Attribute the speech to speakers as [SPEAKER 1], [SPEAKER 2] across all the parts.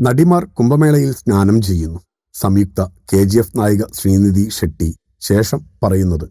[SPEAKER 1] നടിമാർ കുംഭമേളയിൽ സ്നാനം ചെയ്യുന്നു. സംയുക്ത കെ ജി എഫ് നായിക ശ്രീനിധി ഷെട്ടി ശേഷം പറയുന്നത്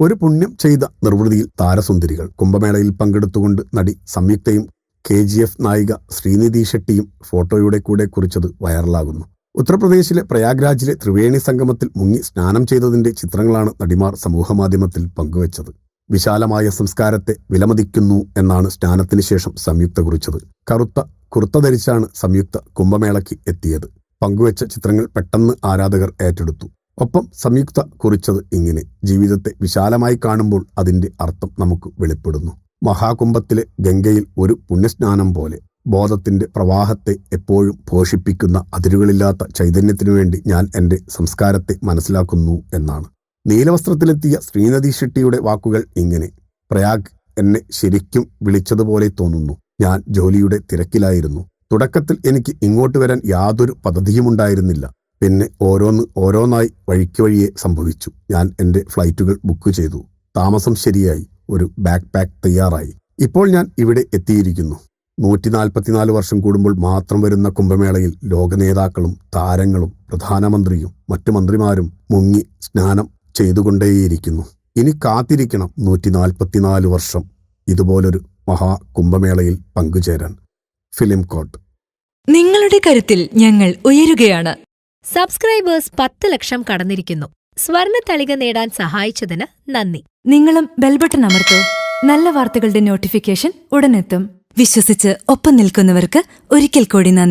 [SPEAKER 1] ഒരു പുണ്യം ചെയ്ത നിർവൃതിയിൽ താരസുന്ദരികൾ. കുംഭമേളയിൽ പങ്കെടുത്തുകൊണ്ട് നടി സംയുക്തയും കെ ജി എഫ് നായിക ശ്രീനിധി ഷെട്ടിയും ഫോട്ടോയുടെ കൂടെ കുറിച്ചത് വൈറലാകുന്നു. ഉത്തർപ്രദേശിലെ പ്രയാഗ്രാജിലെ ത്രിവേണി സംഗമത്തിൽ മുങ്ങി സ്നാനം ചെയ്തതിന്റെ ചിത്രങ്ങളാണ് നടിമാർ സമൂഹമാധ്യമത്തിൽ പങ്കുവച്ചത്. വിശാലമായ സംസ്കാരത്തെ വിലമതിക്കുന്നു എന്നാണ് സ്നാനത്തിന് ശേഷം സംയുക്ത കുറിച്ചത്. കറുത്ത കുർത്ത ധരിച്ചാണ് സംയുക്ത കുംഭമേളയ്ക്ക് എത്തിയത്. പങ്കുവച്ച ചിത്രങ്ങൾ പെട്ടെന്ന് ആരാധകർ ഏറ്റെടുത്തു. ഒപ്പം സംയുക്ത കുറിച്ചത് ഇങ്ങനെ ജീവിതത്തെ വിശാലമായി കാണുമ്പോൾ അതിന്റെ അർത്ഥം നമുക്ക് വെളിപ്പെടുന്നു. മഹാകുംഭത്തിലെ ഗംഗയിൽ ഒരു പുണ്യസ്നാനം പോലെ ബോധത്തിന്റെ പ്രവാഹത്തെ എപ്പോഴും പോഷിപ്പിക്കുന്ന അതിരുകളില്ലാത്ത ചൈതന്യത്തിനു വേണ്ടി ഞാൻ എന്റെ സംസ്കാരത്തെ മനസ്സിലാക്കുന്നു എന്നാണ്. നീലവസ്ത്രത്തിലെത്തിയ ശ്രീനദി ഷെട്ടിയുടെ വാക്കുകൾ ഇങ്ങനെ. പ്രയാഗ് എന്നെ ശരിക്കും വിളിച്ചതുപോലെ തോന്നുന്നു. ഞാൻ ജോലിയുടെ തിരക്കിലായിരുന്നു. തുടക്കത്തിൽ എനിക്ക് ഇങ്ങോട്ട് വരാൻ യാതൊരു പദ്ധതിയുമുണ്ടായിരുന്നില്ല പിന്നെ ഓരോന്ന് ഓരോന്നായി വഴിക്ക് വഴിയെ സംഭവിച്ചു. ഞാൻ എന്റെ ഫ്ലൈറ്റുകൾ ബുക്ക് ചെയ്തു. താമസം ശരിയായി. ഒരു ബാക്ക് പാക്ക് തയ്യാറായി. ഇപ്പോൾ ഞാൻ ഇവിടെ എത്തിയിരിക്കുന്നു. നൂറ്റി നാൽപ്പത്തിനാല് വർഷം കൂടുമ്പോൾ മാത്രം വരുന്ന കുംഭമേളയിൽ ലോക നേതാക്കളും താരങ്ങളും പ്രധാനമന്ത്രിയും മറ്റു മന്ത്രിമാരും മുങ്ങി സ്നാനം ചെയ്തുകൊണ്ടേയിരിക്കുന്നു. ഇനി കാത്തിരിക്കണം നൂറ്റി നാൽപ്പത്തിനാല് വർഷം. ഇതുപോലൊരു മഹാകുംഭമേളയിൽ പങ്കുചേരാൻ. ഫിലിം കോട്ട്.
[SPEAKER 2] നിങ്ങളുടെ കരുത്തിൽ ഞങ്ങൾ ഉയരുകയാണ്.
[SPEAKER 3] സബ്സ്ക്രൈബേഴ്സ് പത്ത് ലക്ഷം കടന്നിരിക്കുന്നു. സ്വർണ തളിക നേടാൻ സഹായിച്ചതിന് നന്ദി.
[SPEAKER 2] നിങ്ങളും ബെൽബട്ടൺ അമർത്തോ. നല്ല വാർത്തകളുടെ നോട്ടിഫിക്കേഷൻ ഉടനെത്തും. വിശ്വസിച്ച് ഒപ്പം നിൽക്കുന്നവർക്ക് ഒരിക്കൽ കൂടി നന്ദി.